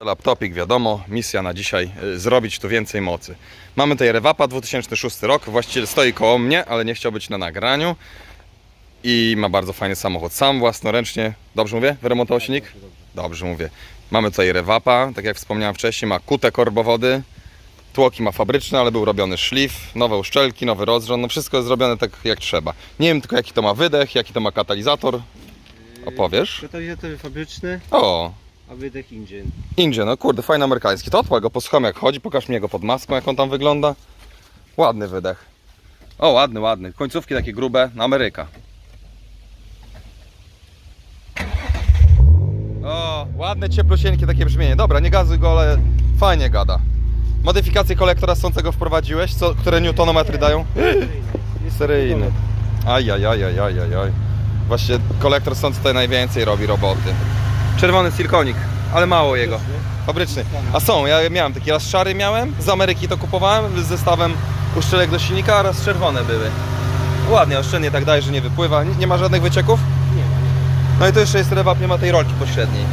Laptopik, wiadomo, misja na dzisiaj, y, zrobić tu więcej mocy. Mamy tutaj Rewapa, 2006 rok, właściciel stoi koło mnie, ale nie chciał być na nagraniu. I ma bardzo fajny samochód, sam własnoręcznie, dobrze mówię, wyremontował silnik? Dobrze mówię. Mamy tutaj Rewapa, tak jak wspomniałem wcześniej, ma kute korbowody, tłoki ma fabryczne, ale był robiony szlif, nowe uszczelki, nowy rozrząd, no wszystko jest zrobione tak jak trzeba. Nie wiem tylko jaki to ma wydech, jaki to ma katalizator. Opowiesz? Katalizator fabryczny, O, a wydech engine. Indzie, no kurde, fajny amerykański. To odpal go, posłucham jak chodzi, pokaż mi jego pod maską, jak on tam wygląda. Ładny wydech. O, ładny, ładny. Końcówki takie grube, na Ameryka. O, ładne, cieplusieńkie takie brzmienie. Dobra, nie gazuj go, ale fajnie gada. Modyfikacje kolektora sącego wprowadziłeś, co, które newtonometry dają? Seryjny. Ajajajajajajaj. Właśnie kolektor sąd tutaj najwięcej robi roboty. Czerwony silkonik, ale mało jego. Fabryczny. A są, ja miałem taki raz szary miałem, z Ameryki to kupowałem z zestawem uszczelek do silnika, a raz czerwone były. Ładnie, oszczędnie tak daje, że nie wypływa. Nie, ma żadnych wycieków? Nie ma, No i to jeszcze jest rewap, nie ma tej rolki pośredniej.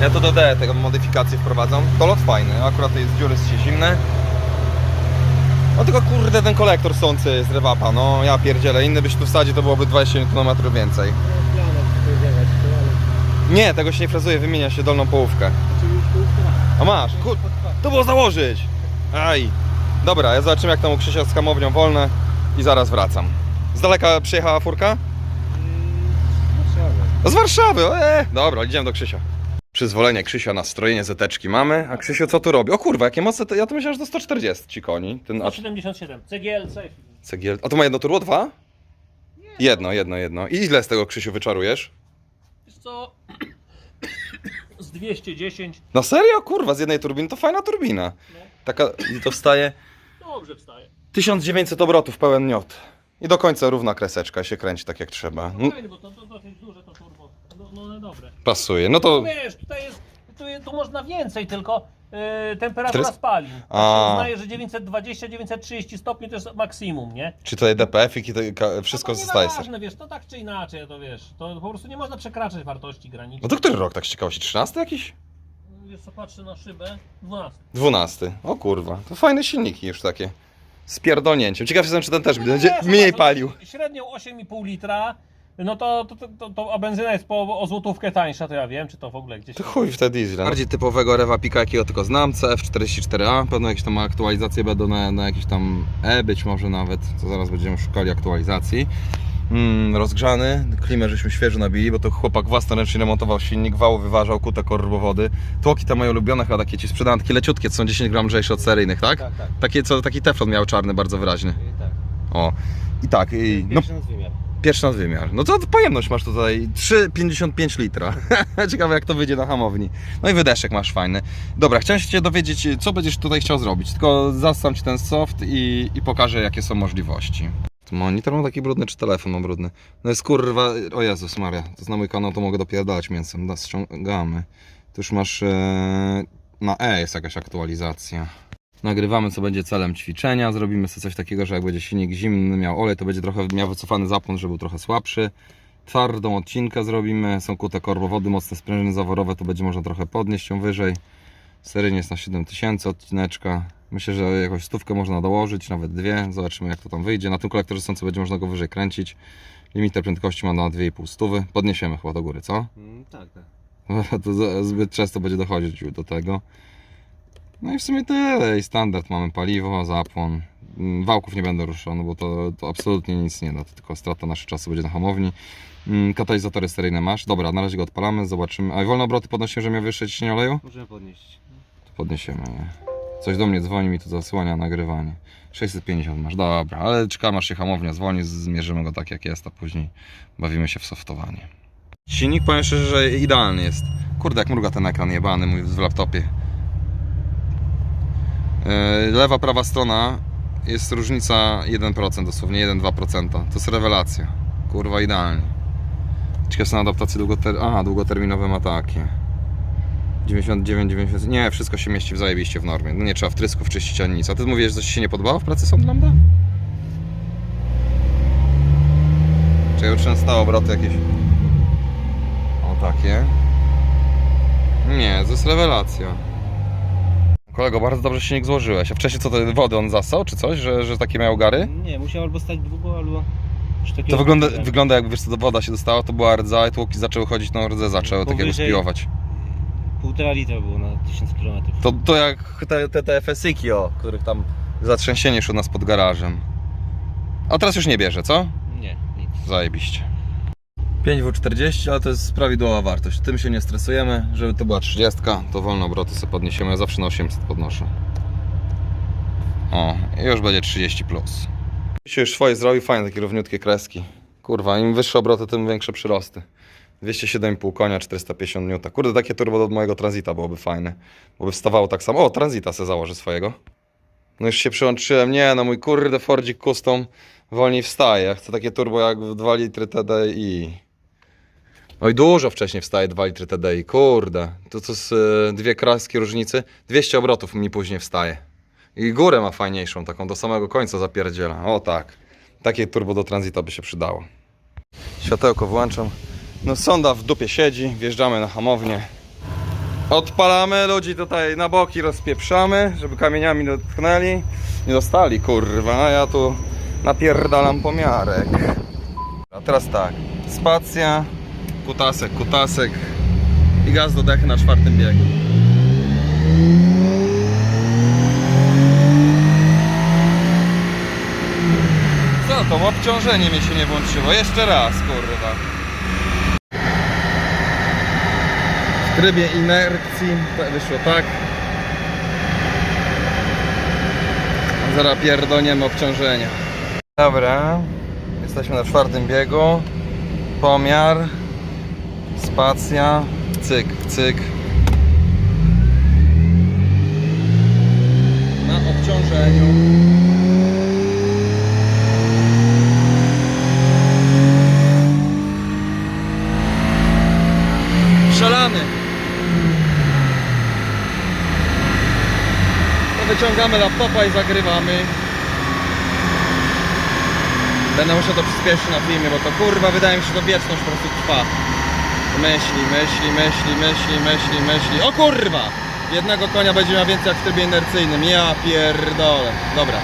Ja to dodaję tego modyfikację wprowadzam. To lot fajny, akurat to jest dziury się zimne. No tylko kurde ten kolektor sący z rewapa, no ja pierdzielę, inny byś tu wsadził to byłoby 20 Nm więcej. No, plana tutaj wjechać, to ale... Nie, tego się nie frazuje, wymienia się dolną połówkę. Już A masz, kur... To było założyć! Aj! Dobra, ja zobaczymy jak tam u Krzysia z hamownią wolne i zaraz wracam. Z daleka przyjechała furka? Warszawa. Z Warszawy, e, dobra, idziemy do Krzysia. Przyzwolenie Krzysia na strojenie zeteczki mamy, a Krzysiu co tu robi? O kurwa, jakie mocne, to, ja to myślałem, że do 140 ci koni. Ten a, 177. CGL safe. cegiel... a to ma jedno turbo, dwa? Jedno, jedno, jedno. I ile z tego Krzysiu wyczarujesz? Wiesz co? Z 210. Na serio? Kurwa, z jednej turbiny to fajna turbina. Taka, i to wstaje Dobrze wstaje. 1900 obrotów, pełen miot. I do końca równa kreseczka się kręci tak jak trzeba. No, Fajne, bo to, to dosyć duże to turbo. No, no one dobre. pasuje. No to Wiesz, tutaj jest, tu, tu można więcej, tylko yy, temperatura Cztery- spalin. A. Uznaję, że 920-930 stopni to jest maksimum, nie? czy tutaj DPF i to, ka- wszystko no to zostaje nieważne, wiesz, to tak czy inaczej, to wiesz, to po prostu nie można przekraczać wartości granicznych. No to który rok tak z ciekawości? 13 jakiś? Wiesz co, patrzę na szybę, 12. 12. O kurwa, to fajne silniki już takie. Z pierdolnięciem. Ciekaw jestem, czy ten też będzie mniej no, palił. Średnią 8,5 litra, no to, to, to, to, a benzyna jest po, o złotówkę tańsza, to ja wiem, czy to w ogóle gdzieś... To chuj w te diesle. Bardziej typowego rewapika, jakiego tylko znam, CF44A. Pewno jakieś tam aktualizacje będą na, na jakiś tam E, być może nawet. To zaraz będziemy szukali aktualizacji. Mm, rozgrzany, klimę żeśmy świeżo nabili, bo to chłopak własnoręcznie remontował silnik, wał wyważał, kute korbowody. Tłoki te moje ulubione, chyba takie ci sprzedane, takie leciutkie, co są 10 gram lżejsze od seryjnych, tak? Tak, tak. Takie, co taki teflon miał czarny, bardzo wyraźny. I tak. O. I tak, i, no Pierwszy nadwymiar. No to pojemność masz tutaj 3,55 litra. Ciekawe jak to wyjdzie na hamowni. No i wydeszek masz fajny. Dobra, chciałem się dowiedzieć, co będziesz tutaj chciał zrobić. Tylko zastam Ci ten soft i, i pokażę jakie są możliwości. Monitor mam taki brudny, czy telefon mam brudny? No jest kurwa, o Jezus Maria, to jest na mój kanał, to mogę dopierdalać mięsem. Da, ściągamy. Tu już masz, e, na E jest jakaś aktualizacja. Nagrywamy, co będzie celem ćwiczenia. Zrobimy sobie coś takiego, że jak będzie silnik zimny, miał olej, to będzie trochę miał wycofany zapłon, żeby był trochę słabszy. Twardą odcinkę zrobimy. Są kute korbowody, mocne sprężyny zaworowe, to będzie można trochę podnieść ją wyżej. Seryjnie jest na 7000 odcineczka. Myślę, że jakąś stówkę można dołożyć, nawet dwie. Zobaczymy jak to tam wyjdzie. Na tym kolektorze sący będzie można go wyżej kręcić. Limiter prędkości ma na 2,5 stówy. Podniesiemy chyba do góry, co? Mm, tak, tak. to zbyt często będzie dochodzić do tego. No i w sumie tyle. I standard mamy paliwo, zapłon. Mm, Wałków nie będę ruszał, no bo to, to absolutnie nic nie da. To tylko strata naszego czasu będzie na hamowni. Mm, Katalizatory seryjne masz. Dobra, na razie go odpalamy, zobaczymy. A wolne obroty podnosiłem, że miał wyższe ciśnienie oleju? Możemy podnieść. To podniesiemy je. Coś do mnie dzwoni, mi tu zasłania nagrywanie. 650 masz, dobra, ale czekam aż się hamownia zwolni, zmierzymy go tak jak jest, a później bawimy się w softowanie. Silnik powiem szczerze, że idealny jest. Kurde, jak mruga ten ekran jebany mój w laptopie. Yy, Lewa, prawa strona jest różnica 1%, dosłownie 1-2%. To jest rewelacja. Kurwa, idealnie. Ciekawe są adaptacje długoter... Aha, długoterminowe ma takie. 99, 90. Nie, wszystko się mieści w zajebiście w normie. No nie trzeba wtrysków czyścić ani nic. A ty mówisz, że coś się nie podobało w pracy Sound Lambda? Czy ja stałe obroty jakieś? O takie. jest rewelacja. Kolego, bardzo dobrze silnik złożyłeś. A wcześniej co, to wody on zasał, czy coś, że, że takie miał gary? Nie, musiał albo stać długo, albo... To wygląda, nie. wygląda jakby, wiesz co, woda się dostała, to była rdza i tłoki zaczęły chodzić, no rdze zaczęły takiego Powyżej- spiłować. Półtora litra było na 1000 km. To, to jak te, te, te FSI-ki, o, których tam zatrzęsienie szło nas pod garażem. A teraz już nie bierze, co? Nie, nic. Zajebiście. 5W40, ale to jest prawidłowa wartość. Tym się nie stresujemy. Żeby to była 30, to wolne obroty sobie podniesiemy. Ja zawsze na 800 podnoszę. O, już będzie 30 plus. Się już swoje zrobił, fajne takie równiutkie kreski. Kurwa, im wyższe obroty, tym większe przyrosty. 207,5 konia, 450 N. Kurde, takie turbo do mojego Transita byłoby fajne. Bo by wstawało tak samo. O, Transita se założy swojego. No już się przyłączyłem. Nie, no mój kurde Fordzik Custom wolniej wstaje. Chcę takie turbo jak w 2 litry TDI. Oj, dużo wcześniej wstaje 2 litry TDI. Kurde, to to z y, dwie kraski różnicy. 200 obrotów mi później wstaje. I górę ma fajniejszą, taką do samego końca zapierdziela. O tak. Takie turbo do tranzyta by się przydało. Światełko włączam. No sonda w dupie siedzi, wjeżdżamy na hamownię. Odpalamy, ludzi tutaj na boki rozpieprzamy, żeby kamieniami dotknęli. Nie dostali, kurwa, ja tu napierdalam pomiarek. A teraz tak, spacja, kutasek, kutasek i gaz do dechy na czwartym biegu. Co to, obciążenie mi się nie włączyło, jeszcze raz, kurwa. W trybie inercji wyszło tak. Zaraz pierdolniemy obciążenia. Dobra, jesteśmy na czwartym biegu. Pomiar, spacja, cyk, cyk. Na obciążeniu. Strzelamy. To wyciągamy laptopa i zagrywamy. Będę musiał to przyspieszyć na filmie, bo to kurwa wydaje mi się, że to wieczność po prostu trwa. Myśli, myśli, myśli, myśli, myśli, myśli. O kurwa! Jednego konia będzie miał więcej jak w trybie inercyjnym. Ja pierdolę. Dobra.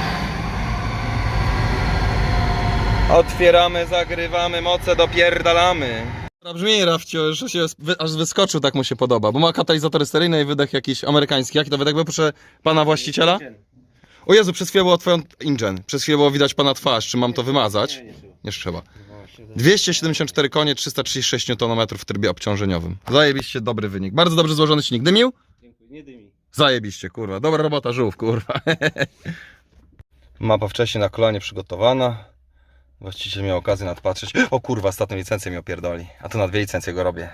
Otwieramy, zagrywamy, moce dopierdalamy. Brzmi Rafcio, że się aż wyskoczył, tak mu się podoba, bo ma katalizator steryjny i wydech jakiś amerykański. Jaki to wydech był, proszę pana właściciela? O Jezu, przez chwilę było twoją InGen. Przez chwilę było widać pana twarz. Czy mam to wymazać? Nie trzeba. Nie trzeba. Właśnie, 274 konie, 336 Nm w trybie obciążeniowym. Zajebiście dobry wynik. Bardzo dobrze złożony silnik. Dymił? Dziękuję, nie dymi. Zajebiście, kurwa. Dobra robota, żółw, kurwa. Mapa wcześniej na kolanie przygotowana. Właściciel miał okazję nadpatrzeć. O kurwa, ostatnią licencję mi opierdoli. A tu na dwie licencje go robię.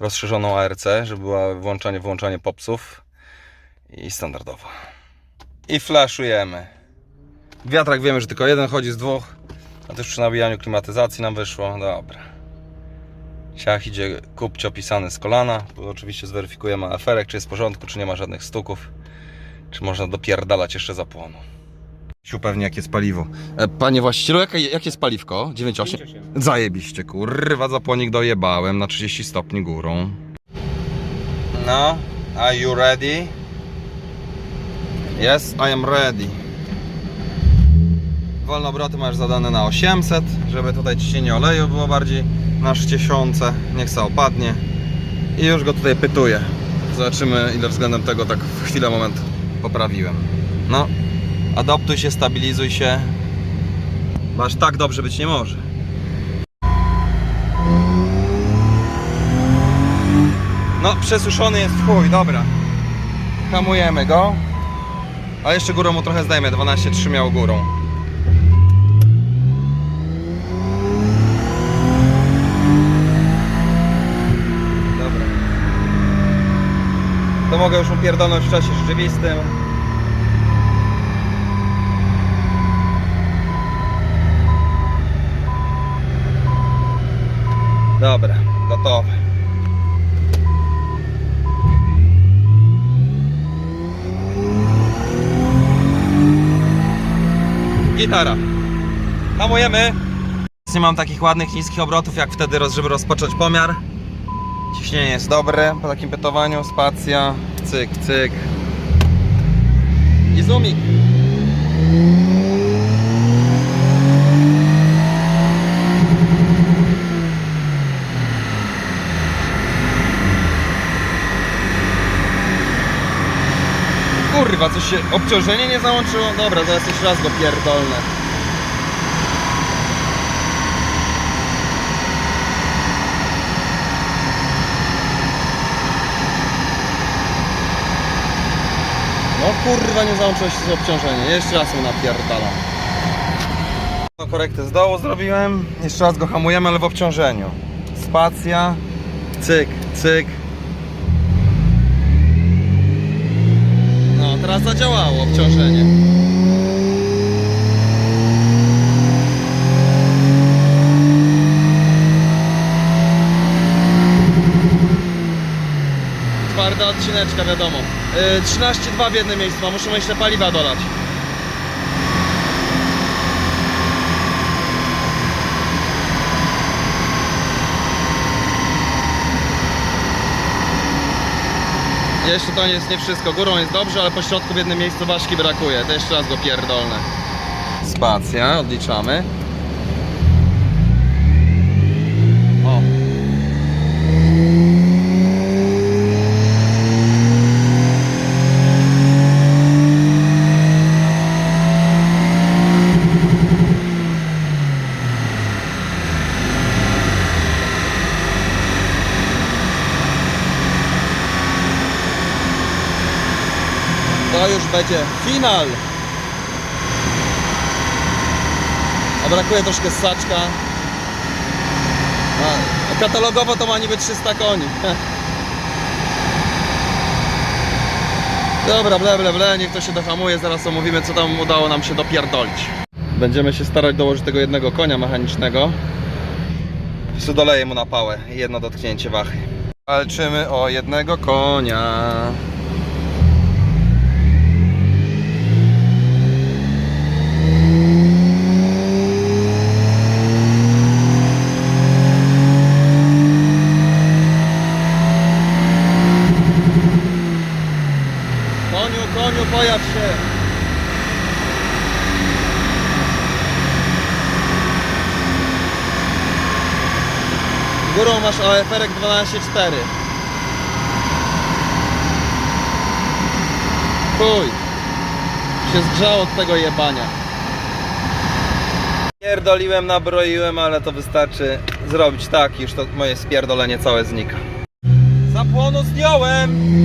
Rozszerzoną ARC, żeby była włączanie, wyłączanie popsów. I standardowo. I flaszujemy. Wiatrak wiemy, że tylko jeden chodzi z dwóch. A też przy nabijaniu klimatyzacji nam wyszło. Dobra. Ciach idzie kupcio pisany z kolana. Oczywiście zweryfikujemy aferek, czy jest w porządku, czy nie ma żadnych stuków. Czy można dopierdalać jeszcze zapłonu. Siu pewnie jakie jest paliwo. E, panie właścicielu, jakie, jakie jest paliwko? 9,8? 9,8. Zajebiście, kurwa, zapłonik dojebałem na 30 stopni górą. No, are you ready? Yes, I am ready. Wolne obroty masz zadane na 800, żeby tutaj ciśnienie oleju było bardziej na 60. Niech se opadnie. I już go tutaj pytuję. Zobaczymy ile względem tego tak w chwilę, moment poprawiłem. No, adaptuj się, stabilizuj się. Aż tak dobrze być nie może. No, przesuszony jest w chuj, dobra. Hamujemy go. A jeszcze górą mu trochę zdejmę, 12,3 miał górą. Dobra. To mogę już upierdolnąć w czasie rzeczywistym. Dobra, gotowe. Gitara. Hamujemy. Nie mam takich ładnych niskich obrotów jak wtedy, żeby rozpocząć pomiar. Ciśnienie jest dobre po takim pytowaniu, spacja, cyk, cyk. I zoomik. Kurwa, coś się, obciążenie nie załączyło? Dobra, zaraz jeszcze raz go pierdolnę. No kurwa, nie załączyło się obciążenie. Jeszcze raz mu napierdalam. No korektę z dołu zrobiłem. Jeszcze raz go hamujemy, ale w obciążeniu. Spacja. Cyk, cyk. No, teraz zadziałało obciążenie. Twarda odcineczka, wiadomo. Yy, 13,2 w jednym miejscu, a muszę jeszcze paliwa dolać. Jeszcze to jest nie wszystko. Górą jest dobrze, ale po środku w jednym miejscu ważki brakuje. To jeszcze raz go pierdolne. Spacja, odliczamy. O. To już będzie final. A brakuje troszkę ssaczka. A katalogowo to ma niby 300 koni. Dobra, ble, ble, ble, niech to się dohamuje, zaraz omówimy co tam udało nam się dopierdolić. Będziemy się starać dołożyć tego jednego konia mechanicznego. Jeszcze doleję mu na pałę jedno dotknięcie wachy. Walczymy o jednego konia. Koniu, koniu, pojaw się! Górą masz OFR 12.4 Chuj! Się zgrzało od tego jebania. Pierdoliłem, nabroiłem, ale to wystarczy zrobić tak, już to moje spierdolenie całe znika. Zapłonu zdjąłem!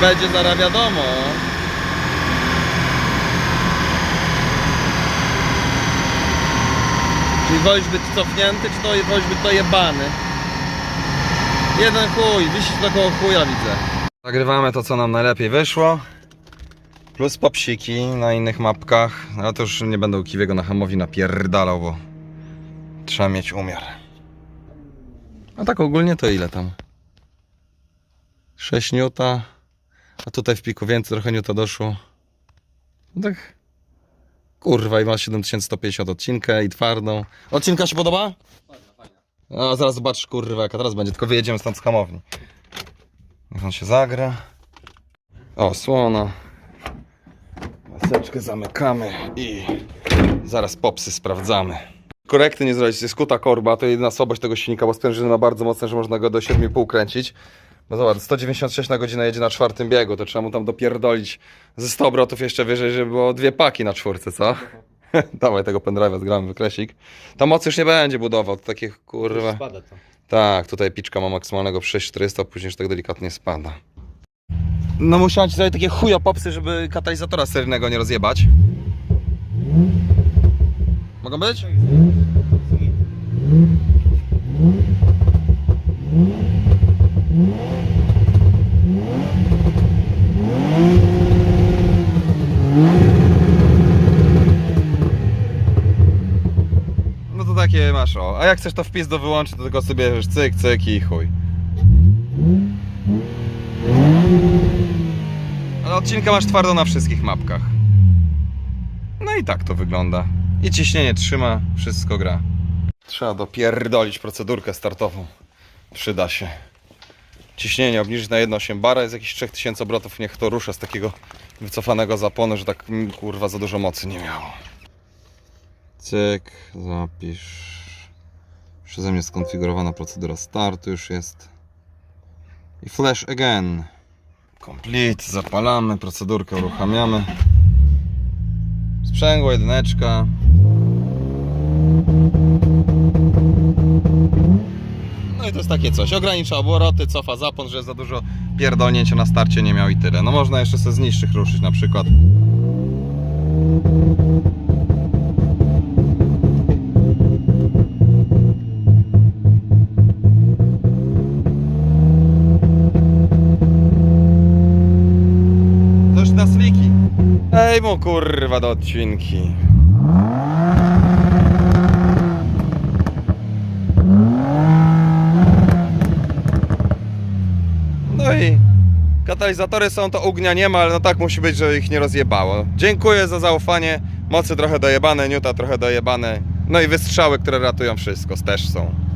Będzie zaraz wiadomo. Czyli woźbyt cofnięty, czy to woźbyt to jebany? Jeden chuj, wisi to koło chuja widzę. Nagrywamy to co nam najlepiej wyszło. Plus popsiki na innych mapkach. Ale to już nie będę u Kiwiego na hamowi napierdalał, bo trzeba mieć umiar. A tak ogólnie to ile tam? 6 niuta. A tutaj w piku więcej, trochę niuta doszło. No tak. Kurwa, i ma 7150 odcinkę i twardą. Odcinka się podoba? A zaraz zobaczysz, kurwa, jaka teraz będzie. Tylko wyjedziemy stąd z hamowni. Niech on się zagra. O, słona. Maseczkę zamykamy i zaraz popsy sprawdzamy. Korekty nie zrobić, jest kuta korba, to jedyna słabość tego silnika, bo sprężyny ma bardzo mocne, że można go do 7,5 kręcić. No zobacz, 196 na godzinę jedzie na czwartym biegu, to trzeba mu tam dopierdolić ze 100 obrotów jeszcze wyżej, żeby było dwie paki na czwórce, co? Dawaj tego pendrive'a, zgramy wykresik. Ta mocy już nie będzie budował, to takie kurwa... Spada to. Tak, tutaj piczka ma maksymalnego 6400, później już tak delikatnie spada. No musiałem ci zrobić takie chujo popsy, żeby katalizatora seryjnego nie rozjebać. Mogą być? No to takie masz o. A jak chcesz to wpis do wyłączyć, to tylko sobie bierzesz cyk, cyk i chuj. Ale odcinka masz twardo na wszystkich mapkach. No i tak to wygląda. I ciśnienie trzyma, wszystko gra. Trzeba dopierdolić procedurkę startową. Przyda się. Ciśnienie obniżyć na 1,8 bara jest jakieś 3000 obrotów. Niech to rusza z takiego wycofanego zaponu, że tak mm, kurwa za dużo mocy nie miało. Cyk, zapisz. Przeze mnie skonfigurowana procedura startu już jest. I flash again. Complete, zapalamy, procedurkę uruchamiamy. Sprzęgło, jedyneczka. No i to jest takie coś. Ogranicza obroty, cofa zapon, że za dużo pierdolnięcia na starcie nie miał i tyle. No można jeszcze sobie z niższych ruszyć na przykład. Już na sliki. Ej mu kurwa do odcinki. No i katalizatory są, to ognia nie ma, ale no tak musi być, że ich nie rozjebało. Dziękuję za zaufanie. Mocy trochę dojebane, niuta trochę dojebane. No i wystrzały, które ratują wszystko, też są.